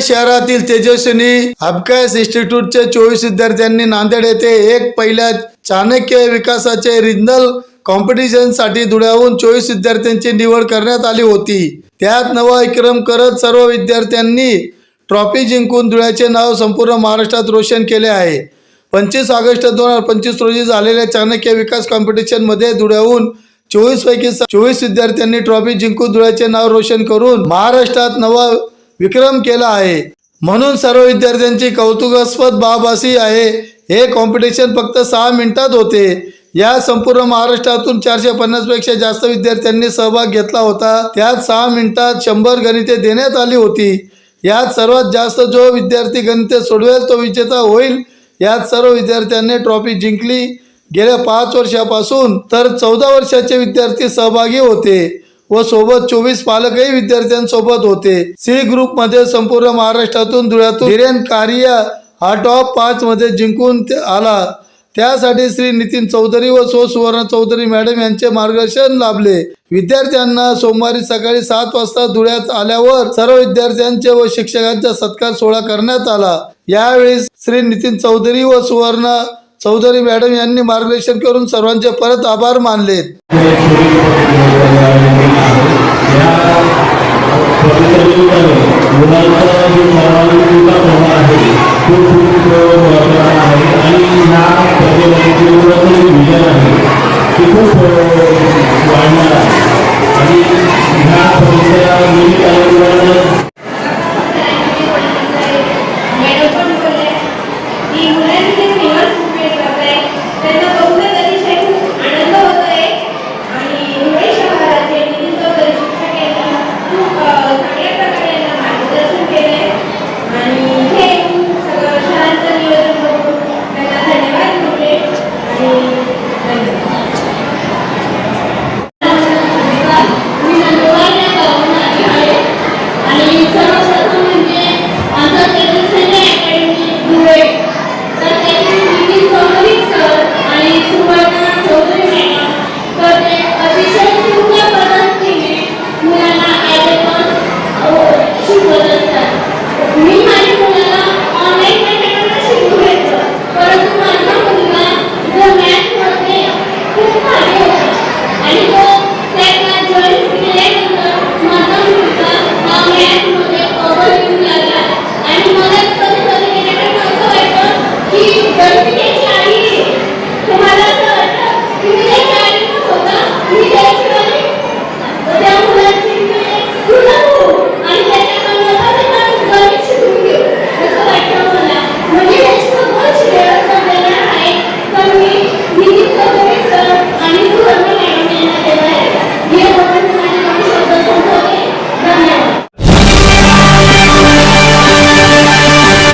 शहरातील तेजस्विनी अभ्यास इन्स्टिट्यूटच्या चोवीस विद्यार्थ्यांनी नांदेड येथे एक पहिल्या चाणक्य विकासाचे रिजनल कॉम्पिटिशनसाठी धुळ्याहून चोवीस विद्यार्थ्यांची निवड करण्यात आली होती. त्यात नवा विक्रम करत सर्व विद्यार्थ्यांनी ट्रॉफी जिंकून धुळ्याचे नाव संपूर्ण महाराष्ट्रात रोशन केले आहे. पंचवीस ऑगस्ट दोन हजार पंचवीस रोजी झालेल्या चाणक्य विकास कॉम्पिटिशनमध्ये धुळ्याहून चोवीस पैकी चोवीस विद्यार्थ्यांनी ट्रॉफी जिंकून धुळ्याचे नाव रोशन करून महाराष्ट्रात नवा विक्रम केला आहे. म्हणून सर्व विद्यार्थ्यांची कौतुकास्पद बाब अशी आहे हे कॉम्पिटिशन फक्त सहा मिनिटात होते. या संपूर्ण महाराष्ट्रातून चारशे पन्नासपेक्षा जास्त विद्यार्थ्यांनी सहभाग घेतला होता. त्यात सहा मिनिटात शंभर गणिते देण्यात आली होती. यात सर्वात जास्त जो विद्यार्थी गणिते सोडवेल तो विजेता होईल. यात सर्व विद्यार्थ्यांनी ट्रॉफी जिंकली. गेल्या पाच वर्षापासून तर चौदा वर्षाचे विद्यार्थी सहभागी होते. व सोबत चोवीस पालकही विद्यार्थ्यांसोबत होते. सी ग्रुपमध्ये संपूर्ण महाराष्ट्रातून धुळ्यातून धीरेन कार्य हा टॉप पाच मध्ये जिंकून आला. त्यासाठी श्री नितीन चौधरी व सो सुवर्ण चौधरी मॅडम यांचे मार्गदर्शन लाभले. विद्यार्थ्यांना सोमवारी सकाळी सात वाजता धुळ्यात आल्यावर सर्व विद्यार्थ्यांचे व शिक्षकांचा सत्कार सोहळा करण्यात आला. यावेळी श्री नितीन चौधरी व सुवर्ण चौधरी मॅडम यांनी मार्गदर्शन करून सर्वांचे परत आभार मानले